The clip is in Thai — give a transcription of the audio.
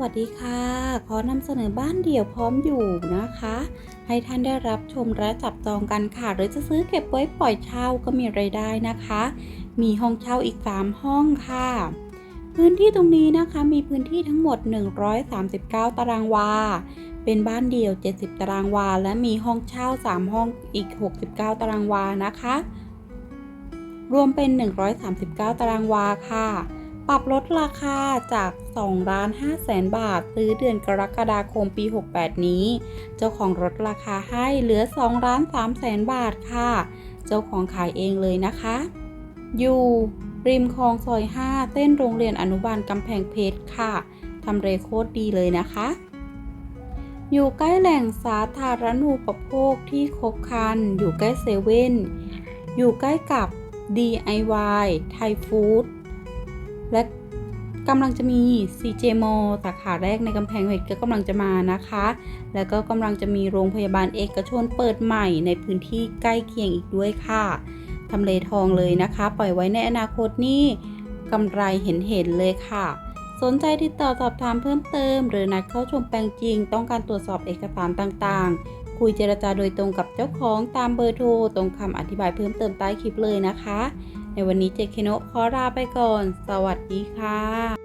วัสดีค่ะ ขอนำเสนอบ้านเดี่ยวพร้อมอยู่นะคะ ให้ท่านได้รับชมและจับจองกันค่ะ หรือจะซื้อเก็บไว้ปล่อยเช่าก็มีรายได้นะคะ มีห้องเช่าอีก 3 ห้องค่ะ พื้นที่ตรงนี้นะคะมีพื้นที่ทั้งหมด 139 ตารางวา เป็นบ้านเดี่ยว 70 ตารางวา และมีห้องเช่า 3 ห้องอีก 69 ตารางวานะคะ รวมเป็น 139 ตารางวาค่ะ ปรับลดราคาจาก 2 ล้าน5แสนบาท ซื้อเดือนกรกฎาคมปี 68 นี้ เจ้าของลดราคาให้เหลือ 2 ล้าน3แสนบาทค่ะ เจ้าของขายเองเลยนะคะ อยู่ริมคลองซอย 5 เต้นโรงเรียนอนุบาลกำแพงเพชรค่ะทำเลโคตรดีเลยนะคะ อยู่ใกล้แหล่งสาธารณูปโภคที่ครบครัน อยู่ใกล้เซเว่น อยู่ใกล้กับ DIY ไทยฟู้ด และกำลังจะมี CJ m a l l สาขาแรกในกำแพงเพชรก็กำลังจะมานะคะ แล้วก็กำลังจะมีโรงพยาบาลเอกชนเปิดใหม่ในพื้นที่ใกล้เคียงอีกด้วยค่ะทำเลทองเลยนะคะ ปล่อยไว้ในอนาคตนี่กำไรเห็นเห็นๆเลยค่ะ สนใจติดต่อสอบถามเพิ่มเติม หรือนัดเข้าชมแปลงจริง ต้องการตรวจสอบเอกสารต่างๆ คุยเจรจาโดยตรงกับเจ้าของตามเบอร์โทรตรงคำอธิบายเพิ่มเติมใต้คลิปเลยนะคะ ในวันนี้เจคเคโนะขอลาไปก่อน สวัสดีค่ะ